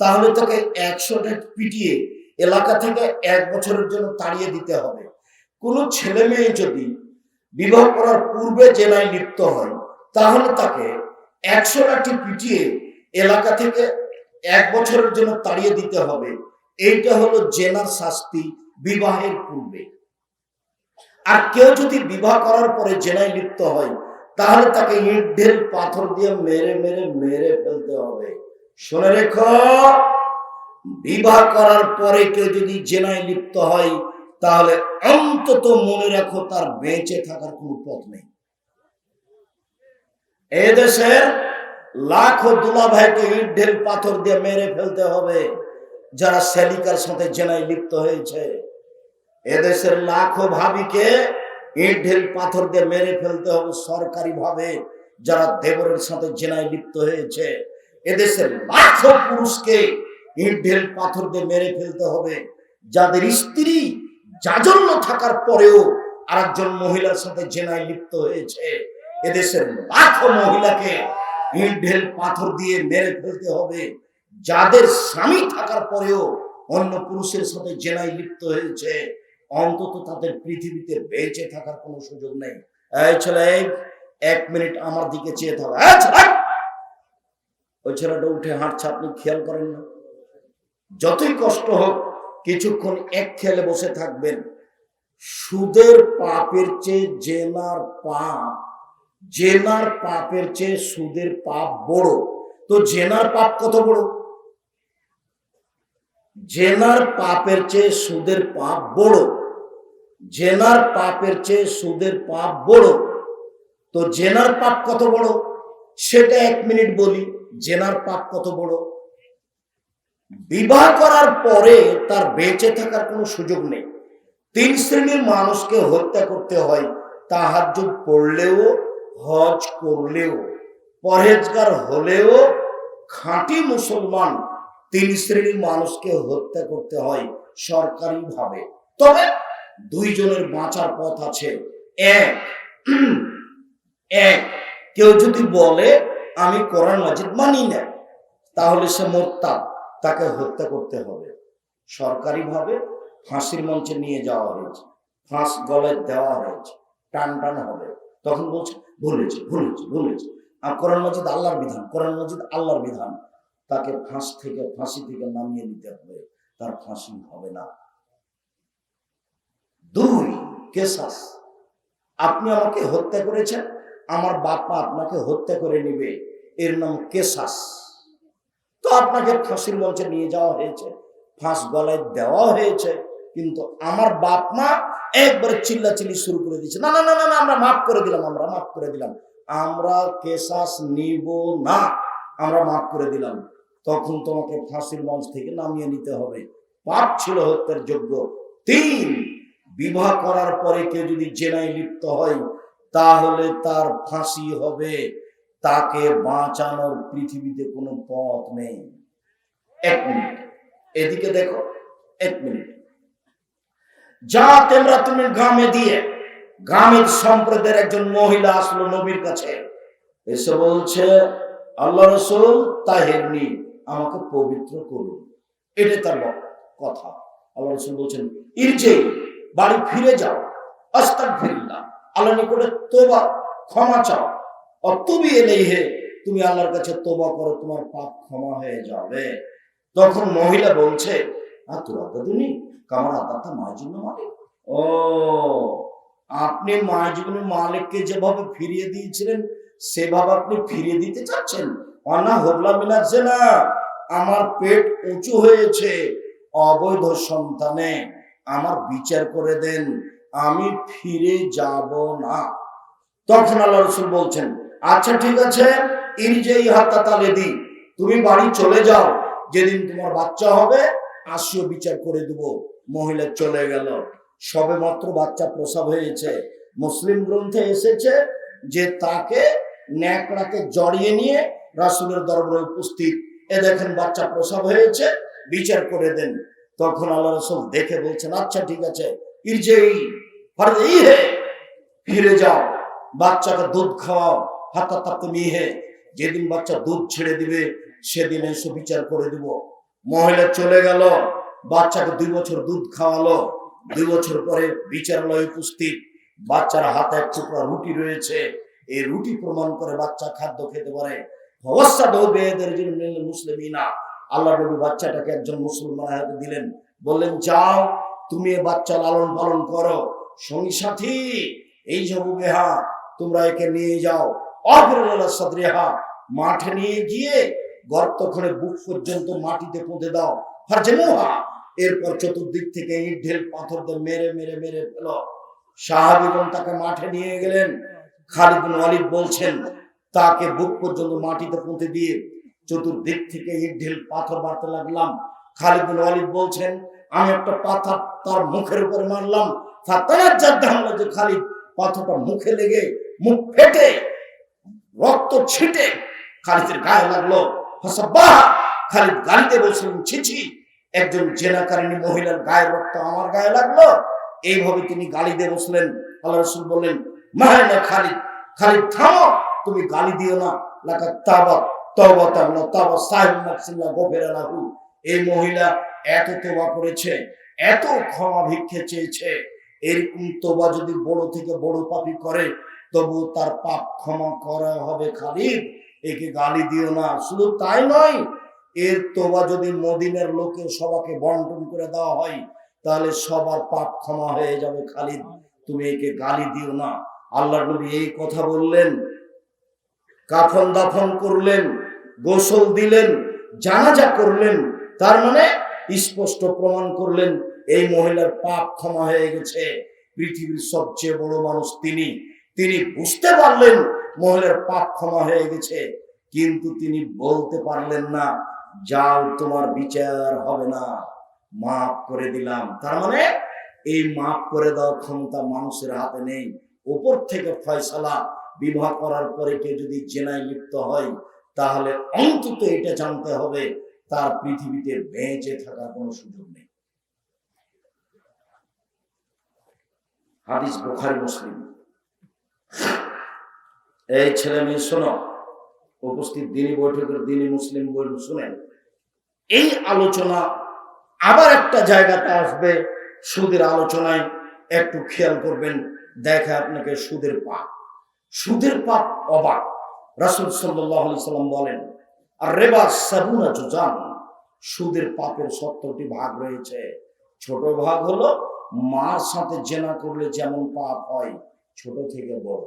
তাহলে তাকে একশো ডেট পিটিয়ে এলাকা থেকে এক বছরের জন্য তাড়িয়ে দিতে হবে। কোনো ছেলে মেয়ে যদি বিবাহ করার পূর্বে জেনায় লিপ্ত হয়, তাহলে তাকে একশো লাঠি পিটিয়ে এলাকা থেকে এক বছরের জন্য তাড়িয়ে দিতে হবে। এইটা হলো জেনার শাস্তি বিবাহের পূর্বে। আর কেউ যদি বিবাহ করার পরে জেনায় লিপ্ত হয়, তাহলে তাকে ইট, ঢেল, পাথর দিয়ে মেরে মেরে মেরে ফেলতে হবে। শুনে রেখো, বিবাহ করার পরে কেউ যদি জেনায় লিপ্ত হয়, তাহলে অন্তত মনে রাখো তার বেঁচে থাকার কোনো পথ নেই। এদেশের লাখো দুলা ভাইকে ইট ঢেল পাথর দিয়ে মেরে ফেলতে হবে, যারা সেলিকার সাথে জেনায় লিপ্ত হয়েছে। এদেশের লাখো ভাবিকে ইট পাথর দিয়ে মেরে ফেলতে হবে সরকারি ভাবে যারা দেবরের সাথে জেনায় লিপ্ত হয়েছে। এদেশের লাখো পুরুষকে ইট ঢেল পাথর দিয়ে মেরে ফেলতে হবে। যাদের স্ত্রী জাজন্য থাকার পরেও আরেকজন মহিলার সাথে জেনায় লিপ্ত হয়েছে, এদেশের লাখো মহিলাকে ইট ঢেল পাথর দিয়ে মেরে ফেলতে হবে। যাদের স্বামী থাকার পরেও অন্য পুরুষের সাথে জেনায় লিপ্ত হয়েছে, অন্তত তাদের পৃথিবীতে বেঁচে থাকার কোনো সুযোগ নেই। এই ছেলে, এক মিনিট আমার দিকে চেয়ে থাকো! ওই ছেলেটা উঠে হাঁটছে আপনি খেয়াল করেন না। যতই কষ্ট হোক, কিছুক্ষণ এক খেলে বসে থাকবেন। সুদের পাপের চেয়ে জেনার পাপ, জেনার পাপের চেয়ে সুদের পাপ বড়। তো জেনার পাপ কত বড়? জেনার পাপের চেয়ে সুদের পাপ বড়। জেনার পাপের চেয়ে সুদের পাপ বড়। তো জেনার পাপ কত বড়? সেটা এক মিনিট বলি। জেনার পাপ কত বড়? বিবাহ করার পরে তার বেঁচে থাকার কোনো সুযোগ নেই। তিন শ্রেণির মানুষকে হত্যা করতে হয়, তাহাজ্জুদ পড়লেও, হজ করলেও, পরহেজগার হলেও, খাঁটি মুসলমান তিন শ্রেণির মানুষকে হত্যা করতে হয় সরকারি ভাবে তবে দুইজনের বাঁচার পথ আছে। এক এক, কেউ যদি বলে আমি কোরআন মাজিদ মানি না। তাহলে সে মোরতাদ তাকে হত্যা করতে হবে। সরকারিভাবে ফাঁসির মঞ্চে নিয়ে যাওয়া হয়েছে। ফাঁস গলায় দেওয়া হয়েছে। টান টান হবে। তখন বলছে ভুলেছে ভুলেছে ভুলেছে আর কোরআন মাজিদ আল্লাহর বিধান, কোরআন মাজিদ আল্লাহর বিধান। তাকে ফাঁস থেকে, ফাঁসি থেকে নামিয়ে নিতে হবে। তার ফাঁসি হবে না। দুই, কেসাস। আপনি আমাকে হত্যা করেছেন? আমার বাপা আপনাকে হত্যা করে নিবে। এর নাম কেসাস তো আপনাকে ফাঁসির মঞ্চে নিয়ে যাওয়া হয়েছে। ফাঁস গলায় দেওয়া হয়েছে। কিন্তু আমার বাপ মা একবারে চিল্লাচিল্লি শুরু করে দিচ্ছে না না না না আমরা মাফ করে দিলাম, আমরা মাফ করে দিলাম। আমরা কেসাস নিব না, আমরা মাফ করে দিলাম। তখন তোমাকে ফাঁসির মঞ্চ থেকে নামিয়ে নিতে হবে। পাপ ছিল হত্যার যোগ্য। তিন, বিবাহ করার পরে কেউ যদি জেনায় লিপ্ত হয় তাহলে তার ফাঁসি হবে। তাকে বাঁচানোর পৃথিবীতে কোনো পথ নেই। এক মিনিট। এদিকে দেখো, এক মিনিট। যা তোমরা তুমি গ্রামে দিয়ে, গ্রামের সম্প্রদায়ের একজন মহিলা আসলো নবীর কাছে। এসে বলছে, আল্লাহ রসুল তাহেরনি আমাকে পবিত্র করুন। এটা তার কথা। আল্লাহ রসুল বলছেন ইরজে বাড়ি ফিরে যাও। আস্তাক ফিরিল্লা আল্লাহ নিকটে তোবা ক্ষমা চাও। অতবি এলেই হে তুমি আল্লাহর কাছে তোবা করো, তোমার পাপ ক্ষমা হয়ে যাবে। তখন মহিলা বলছে আর তোরা দাদুনি কামার আদাতা মাজিন মালিক। ও, আপনি মাজিবুল মালিককে যেভাবে ফিরিয়ে দিয়েছিলেন, সেভাবে আপনি ফিরিয়ে দিতে চাচ্ছেন? অনা হোবলা মিলাচ্ছে না আমার পেট উঁচু হয়েছে, অবৈধ সন্তানে, আমার বিচার করে দেন। আমি ফিরে যাব না। তখন আল্লাহ রসুল বলছেন আচ্ছা ঠিক আছে, ইরজেই হাত্তা তালে দি তুমি বাড়ি চলে যাও, যেদিন তোমার বাচ্চা হবে, আসিও, বিচার করে দেব, মহিলা চলে গেল। সবে মাত্র বাচ্চা প্রসব হয়েছে। মুসলিম গ্রন্থে এসেছে যে তাকে ন্যাকড়াকে জড়িয়ে নিয়ে রাসুলের দরবারে উপস্থিত, এ দেখেন, বাচ্চা প্রসব হয়েছে, বিচার করে দেন। তখন আল্লাহ রসুল দেখে বলছেন আচ্ছা ঠিক আছে, ইরজেই ফরজেই হে, ফিরে যাও, বাচ্চাকে দুধ খাওয়াও হাতা তাপ্ত মিহে যেদিন বাচ্চা দুধ ছেড়ে দিবে, সেদিন এসে বিচার করে দিব। মহিলা চলে গেল, বাচ্চাকে দুই বছর দুধ খাওয়ালো, দুই বছর পরে বিচারালয়ে উপস্থিত, বাচ্চার হাতে এক টুকরা রুটি রয়েছে, এই রুটি প্রমাণ করে বাচ্চা খাদ্য খেতে পারে। অবস্থা জন্য মুসলিমিনা, আল্লাহ নবী বাচ্চাটাকে একজন মুসলমান হাতে দিলেন। বললেন, যাও, তুমি বাচ্চা লালন পালন করো। সঙ্গী সাথী, এই যে বেহা তোমরা একে নিয়ে যাও। অবিরলা সদরেহা মাঠে নিয়ে গিয়ে গর্ত করে বুক পর্যন্ত মাটিতে পুঁতে দাও। ফারজেমুহা এরপর চতুর্দিক থেকে ইট ঢেল পাথর দিয়ে মেরে মেরে মেরে ফেল। সাহাবিগণ তাকে মাঠে নিয়ে গেলেন। খালিদ বিন ওয়ালিদ বলছেন, তাকে বুক পর্যন্ত মাটিতে পুঁতে দিয়ে চতুর্দিক থেকে ইট ঢেল পাথর মারতে লাগলাম। খালিদ বিন ওয়ালিদ বলছেন, আমি একটা পাথর তার মুখের উপরে মারলাম। খালিদ পাথরটা মুখে লেগে মুখ ফেটে, রক্ত ছিটে খালিদের গায়ে লাগল খালিদ গালিতে বলছিলেন ছিছি, একজন জেনাকারিনী মহিলার গায়ের রক্ত আমার গায়ে লাগল। এইভাবে তিনি গালি দিয়ে বসলেন। আল্লাহ রসুল বললেন মাহানা খালিদ খালিদ থামো, তুমি গালি দিও না। লাকা তাবাত তওবাত আল্লাহ তাবা সাহেব মাকসিল্লাহ গোফেরা লাহু। এই মহিলা এত তোবা করেছে, এত ক্ষমা ভিক্ষে চেয়েছে। এরকম তোবা যদি বড় থেকে বড় পাপি করে তবু তার পাপ ক্ষমা করা হবে খালিদ। একে গালি দিও না। শুধু তাই নয়, এর তোবা যদি মদিনের লোকে সবাকে বন্টন করে দেওয়া হয়, তাহলে সবার পাপ ক্ষমা হয়ে যাবে খালিদ। তুমি একে গালি দিও না। আল্লাহ নবী এই কথা বললেন, কাফন দাফন করলেন, গোসল দিলেন, জানাজা করলেন, তার মানে স্পষ্ট প্রমাণ করলেন এই মহিলার পাপ ক্ষমা হয়ে গেছে। পৃথিবীর সবচেয়ে বড় মানুষ তিনি। তিনি বুঝতে পারলেন মহিলার পাপ ক্ষমা হয়ে গেছে, কিন্তু তিনি বলতে পারলেন না, যাও, তোমার বিচার হবে না। মাফ করে দিলাম। তার মানে এই মাফ করে দেওয়ার ক্ষমতা মানুষের হাতে নেই। উপর থেকে ফয়সালা বিবাহ করার পরে কেউ যদি জেনায় লিপ্ত হয়, তাহলে অন্তত এটা জানতে হবে, তার পৃথিবীতে বেঁচে থাকার কোনো সুযোগ নেই। হাদিস বোখারি, মুসলিম। এই ছেলে মেয়ে, শোনো, উপস্থিত দিনী বৈঠকের দিনী মুসলিম বই শুনেন। এই আলোচনা আবার একটা জায়গাতে আসবে, সুদের আলোচনায় একটু খেয়াল করবেন। দেখে আপনাকে সুদের পাপ। সুদের পাপ অবাক। রাসুল সাল্লাম বলেন আর রেবা সাবুনা জুজান সুদের পাপের সত্তরটি ভাগ রয়েছে। ছোট ভাগ হলো মার সাথে জেনা করলে যেমন পাপ হয়, ছোট থেকে বড়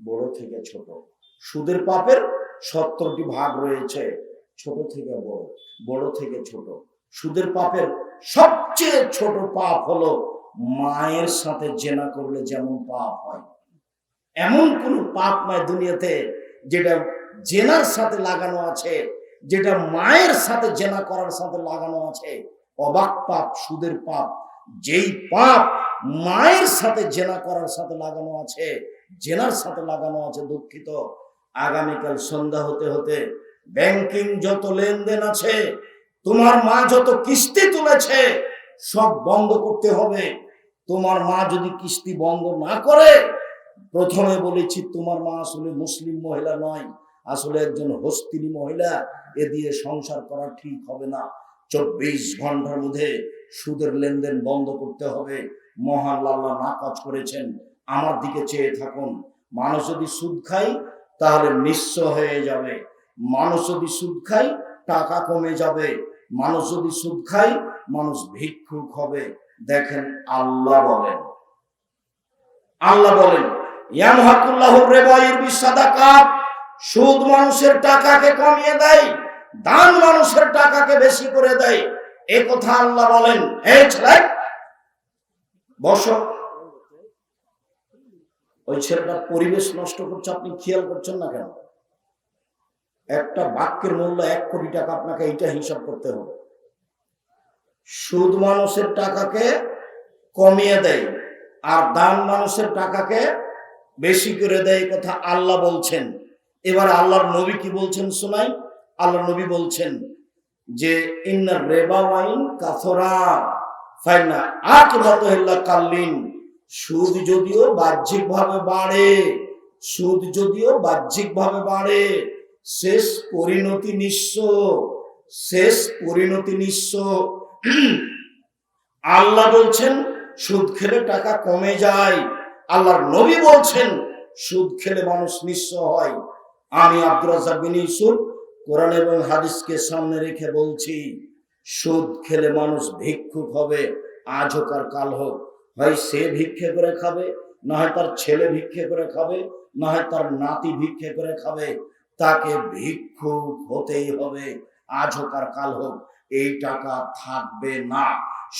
বড় থেকে ছোট। সুদের পাপের সত্তরটি ভাগ রয়েছে, ছোট থেকে বড় বড় থেকে ছোট। সুদের পাপের সবচেয়ে ছোট পাপ হলো মায়ের সাথে জেনা করলে যেমন পাপ হয়। এমন কোন পাপ নয় দুনিয়াতে যেটা জেনার সাথে লাগানো আছে, যেটা মায়ের সাথে জেনা করার সাথে লাগানো আছে। অবাক পাপ, সুদের পাপ যেই পাপ মায়ের সাথে জেনা করার সাথে লাগানো আছে, জেনার সাথে লাগানো আছে দুঃখিত। আগামীকাল সন্ধ্যা হতে হতে ব্যাংকিং যত লেনদেন আছে, তোমার মা যত কিস্তি তুলেছে, সব বন্ধ করতে হবে। তোমার মা যদি কিস্তি বন্ধ না করে, প্রথমে বলেছি, তোমার মা আসলে মুসলিম মহিলা নয়, আসলে একজন হস্তিনী মহিলা, এ দিয়ে সংসার করা ঠিক হবে না। চব্বিশ ঘণ্টার মধ্যে সুদের লেনদেন বন্ধ করতে হবে। মহান না কাজ করেছেন। আমার দিকে চেয়ে থাকুন। মানুষ যদি সুদ খাই তাহলে নিঃস্ব হয়ে যাবে। মানুষ যদি সুদ খাই টাকা কমে যাবে। মানুষ যদি সুদ খাই মানুষ ভিক্ষুক হবে। দেখেন আল্লাহ বলেন। আল্লাহ বলেন সুদ মানুষের টাকাকে কমিয়ে দেয়, দান মানুষের টাকাকে বেশি করে দেয়। এ কথা আল্লাহ বলেন এই ছেলে, বস। ওই ছেলেটা পরিবেশ নষ্ট করছে, আপনি খেয়াল করছেন না কেন? একটা বাক্যের মূল্য এক কোটি টাকা, আপনাকে এইটা হিসাব করতে হবে। সুদ মানুষের টাকাকে কমিয়ে দেয়, আর দান মানুষের টাকাকে বেশি করে দেয় কথা আল্লাহ বলছেন। এবার আল্লাহর নবী কি বলছেন শোনাই? আল্লাহ নবী বলছেন যে রেবা ওয়াইন কাথরা সুদ যদিও বাহ্যিক ভাবে বাড়ে, সুদ যদিও বাহ্যিক ভাবে বাড়ে, শেষ পরিণতি নিঃস্ব, শেষ পরিণতি নিঃস্ব। আল্লাহ বলছেন, সুদ খেলে টাকা কমে যায়। আল্লাহর নবী বলছেন, সুদ খেলে মানুষ নিঃস্ব হয়। আমি আব্দুর রাজ্জাক বিন ইউসুফ কোরআন এবং হাদিসকে সামনে রেখে বলছি, সুদ খেলে মানুষ ভিক্ষুক হবে আজ হোক আর কাল হোক। হয় সে ভিক্ষে করে খাবে, না হয় তার ছেলে ভিক্ষে করে খাবে, না হয় তার নাতি ভিক্ষে করে খাবে। তাকে ভিক্ষুক হতেই হবে আজ হোক আর কাল হোক। এই টাকা থাকবে না।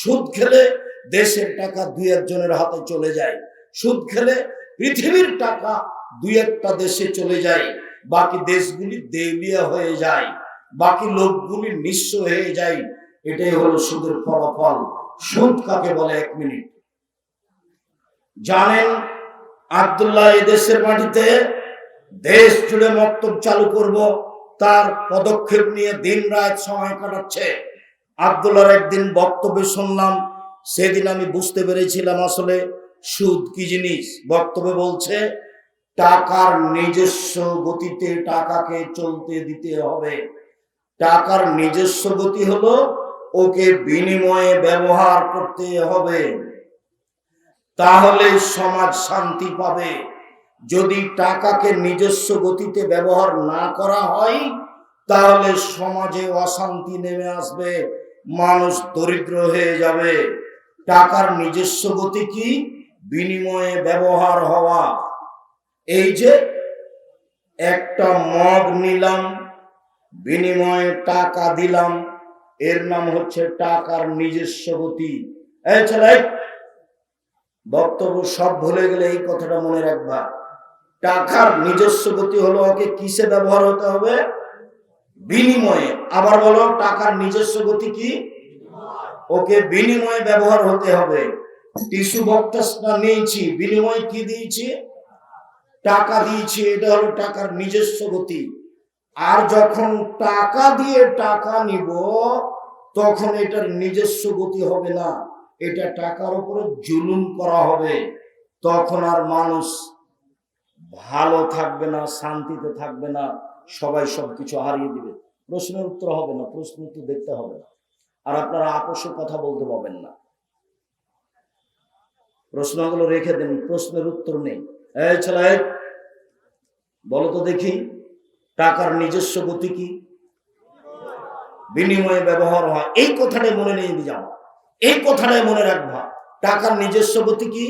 সুদ খেলে দেশের টাকা দুই একজনের হাতে চলে যায়। সুদ খেলে পৃথিবীর টাকা দুই একটা দেশে চলে যায়। বাকি দেশগুলি দেউলিয়া হয়ে যায়, বাকি লোকগুলি নিঃস্ব হয়ে যায়। এটাই হলো সুদের ফলাফল। সুদ কাকে বলে? এক মিনিট। জানেন আব্দুল্লাহ দেশের মাটিতে দেশ জুড়ে মক্তব চালু করব, তার পদক্ষেপ নিয়ে দিন রাত সময় কাটাচ্ছে। আব্দুল্লাহর একদিন বক্তব্যে শুনলাম, সেদিন আমি বুঝতে পেরেছিলাম আসলে সুদ কি জিনিস। বক্তব্যে বলছে টাকার নিজস্ব গতিতে টাকাকে চলতে দিতে হবে। টাকার নিজস্ব গতি হলো ওকে বিনিময়ে ব্যবহার করতে হবে। তাহলে সমাজ শান্তি পাবে। যদি টাকাকে নিজস্ব গতিতে ব্যবহার না করা হয়, তাহলে সমাজে অশান্তি নেমে আসবে, মানুষ দরিদ্র হয়ে যাবে। টাকার নিজস্ব গতি কি? বিনিময়ে ব্যবহার হওয়া। এই যে একটা মগ নিলাম, বিনিময়ে টাকা দিলাম, এর নাম হচ্ছে টাকার নিজস্ব গতি। বক্তব্য সব ভুলে গেলে এই কথাটা মনে রাখবা। টাকার নিজস্ব গতি হলো ওকে কিসে ব্যবহার হতে হবে? বিনিময়ে। আবার বলো, টাকার নিজস্ব গতি কি? ওকে বিনিময়ে ব্যবহার হতে হবে। টিস্যু বক্সটা নিয়েছি, বিনিময়ে কি দিয়েছি? টাকা দিয়েছি, এটা হলো টাকার নিজস্ব গতি। আর যখন টাকা দিয়ে টাকা নিব, তখন এটার নিজস্ব গতি হবে না। এটা টাকার উপরে জুলুম করা হবে। তখন আর মানুষ ভালো থাকবে না, শান্তিতে থাকবে না, সবাই সবকিছু হারিয়ে দিবে। প্রশ্নের উত্তর হবে না, প্রশ্ন উত্তর দেখতে হবে না। আর আপনারা আপোষের কথা বলতে পারবেন না। প্রশ্নগুলো রেখে দেন, প্রশ্নের উত্তর নেই। এই বলো তো দেখি, টাকার নিজস্ব গতি কি? বিনিময়ে ব্যবহার হয়। এই কথাটাই মনে নিয়ে যাও এই কথাটাই মনে রাখবা। টাকার নিজস্ব গতি কি?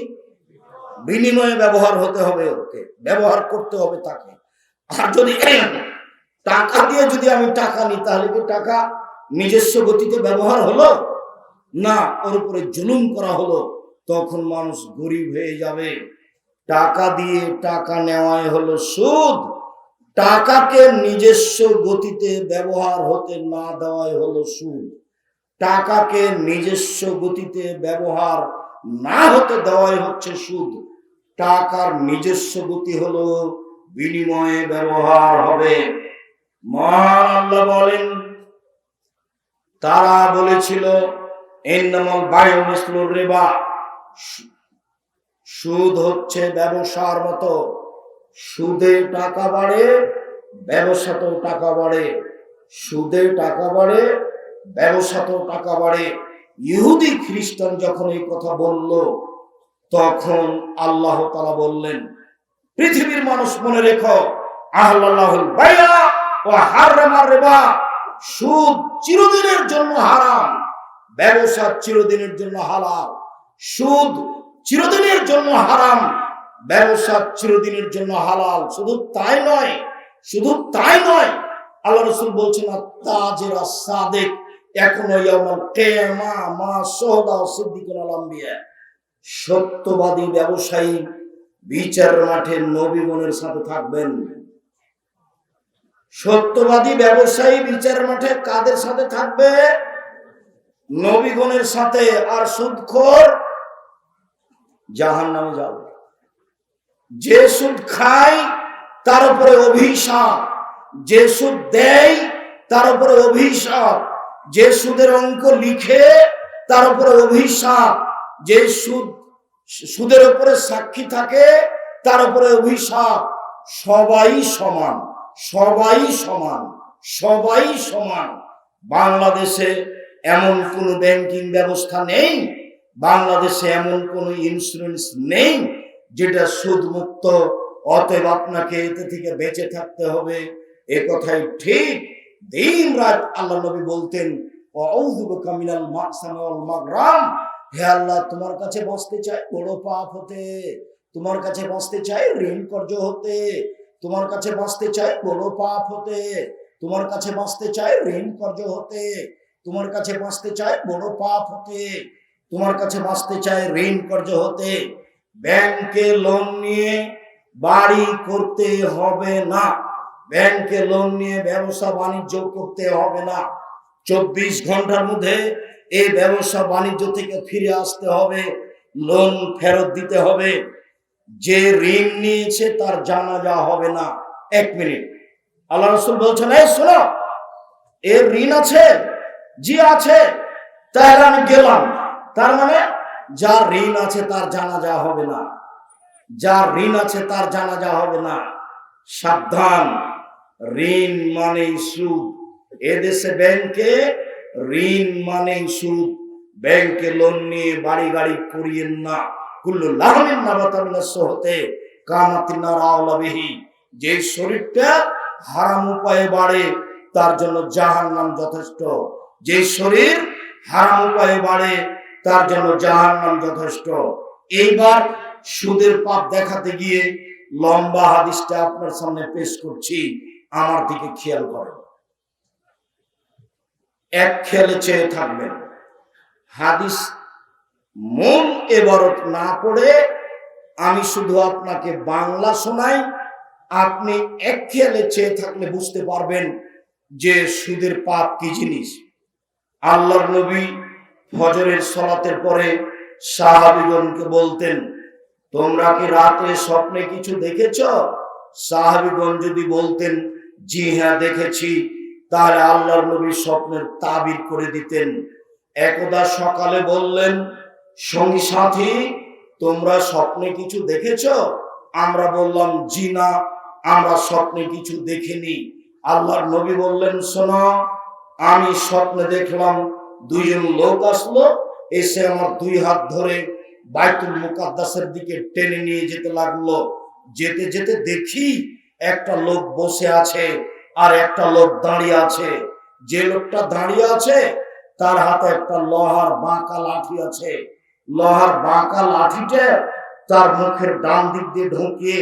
বিনিময়ে ব্যবহার হতে হবে ওকে। ব্যবহার করতে হবে তাকে। আর যদি টাকা দিয়ে যদি আমি টাকা নিই, তাহলে কি টাকা নিজস্ব গতিতে ব্যবহার হলো? না, ওর উপরে জুলুম করা হলো, তখন মানুষ গরিব হয়ে যাবে। টাকা দিয়ে টাকা নেওয়াই হলো সুদ। টাকাকে নিজস্ব গতিতে ব্যবহার হতে না দেওয়াই হলো সুদ। টাকাকে নিজস্ব গতিতে ব্যবহার না হতে দেওয়াই হচ্ছে সুদ। টাকার নিজস্ব গতি হলো বিনিময়ে ব্যবহার হবে। মহান বলেন, তারা বলেছিল এন্নামল বায়ু রেবা। সুদ হচ্ছে ব্যবসার মতো। সুদে টাকা বাড়ে, ব্যবসাতেও টাকা বাড়ে। সুদে টাকা বাড়ে, ব্যবসাতেও টাকা বাড়ে। ইহুদি খ্রিস্টান যখন এই কথা বলল, তখন আল্লাহ তালা বললেন, পৃথিবীর মানুষ মনে রেখো আল্লাহুল বাইয়া ও হারামার রেবা। সুদ চিরদিনের জন্য হারাম, ব্যবসা চিরদিনের জন্য হালাল। সুদ চিরদিনের জন্য হারাম। ব্যবসা চিরদিনের জন্য হালাল। শুধু তাই নয়, শুধু তাই নয়, আল্লাহ রসুল বলছেন সাদেক বিচার মাঠে সাথে থাকবেন। সত্যবাদী ব্যবসায়ী বিচার মাঠে কাদের সাথে থাকবে? নবীগণের সাথে। আর সুদখোর জাহান নামে যাবে। যে সুদ খায়, তার উপরে অভিশাপ। যে সুদ দেয়, তার উপরে অভিশাপ। যে সুদের অঙ্ক লিখে, তার উপরে অভিশাপ। যে সুদ, সুদের উপরে সাক্ষী থাকে, তার উপরে অভিশাপ। সবাই সমান সবাই সমান সবাই সমান। বাংলাদেশে এমন কোনো ব্যাংকিং ব্যবস্থা নেই বাংলাদেশে এমন কোন ইন্স্যুরেন্স নেই যেটা সুদমুক্ত, অতএব আপনাকে এতে থেকে বেঁচে থাকতে হবে। এ কথাই ঠিক। দিন রাত আল্লাহ নবী বলতেন হে আল্লাহ, তোমার কাছে বাঁচতে চাই বড় পাপ হতে, তোমার কাছে বাঁচতে চাই ঋণ কর্য হতে, তোমার কাছে বাঁচতে চাই বড় পাপ হতে, তোমার কাছে বাঁচতে চাই ঋণ কর্য হতে, তোমার কাছে বাঁচতে চাই বড় পাপ হতে। তোমার কাছে বাঁচতে চাই, ঋণ কর্য হতে। ব্যাংকে লোন নিয়ে বাড়ি করতে হবে না। ব্যাংকে লোন নিয়ে ব্যবসা বাণিজ্য করতে হবে না। চব্বিশ ঘণ্টার মধ্যে এই ব্যবসা বাণিজ্য থেকে ফিরে আসতে হবে। লোন ফেরত দিতে হবে। যে ঋণ নিয়েছে তার জানাজা হবে না। এক মিনিট। আল্লাহ রসুল বলছেন, এই শোনো, এর ঋণ আছে, জি আছে আমি গেলাম। তার মানে যার ঋণ আছে তার জানাজা হবে না। যার ঋণ আছে তার জানাজা হবে না। সাবধান। ঋণ মানে সুদ। এদেশে ব্যাংকে ঋণ মানে সুদ। ব্যাংকে লোন নিয়ে বাড়ি গাড়ি করিয়েন না। কুল্লু লাহমিন নাবাতামিনা সহতে কামাতিনা রাওলাবিহি যে শরীরটা হারাম উপায়ে বাড়ে, তার জন্য জাহান নাম যথেষ্ট। যে শরীর হারাম উপায়ে বাড়ে তার জন্য জাহান নাম যথেষ্ট। এইবার সুদের পাপ দেখাতে গিয়ে লম্বা হাদিসটা আপনার সামনে পেশ করছি, আমার দিকে খেয়াল করেন। এক খেয়ালে চেয়ে থাকবেন, হাদিস মন এবারত না পড়ে আমি শুধু আপনাকে বাংলা শোনাই, আপনি এক খেয়ালে চেয়ে থাকলে বুঝতে পারবেন যে সুদের পাপ কি জিনিস। আল্লাহর নবী ফজরের সলাতের পরে সাহাবিগণকে বলতেন, তোমরা কি রাতে স্বপ্নে কিছু দেখেছ? সাহাবিগণ যদি বলতেন, জি হ্যাঁ দেখেছি। তাহলে আল্লাহর নবী স্বপ্নের তাবির করে দিতেন। একদা সকালে বললেন, সঙ্গী সাথী, তোমরা স্বপ্নে কিছু দেখেছ? আমরা বললাম, জি না, আমরা স্বপ্নে কিছু দেখিনি। আল্লাহর নবী বললেন, শোনো, আমি স্বপ্নে দেখলাম দুইজন লোক আসলো, এসে আমার দুই হাত ধরে বাইতুল মুকাদ্দাসের দিকে টেনে নিয়ে যেতে লাগল। যেতে যেতে দেখি একটা লোক বসে আছে আর একটা লোক দাঁড়িয়ে আছে। যে লোকটা দাঁড়িয়ে আছে, তার হাতে একটা লোহার বাঁকা লাঠি আছে। লোহার বাঁকা লাঠিটা তার মুখের ডান দিক দিয়ে ঢুকিয়ে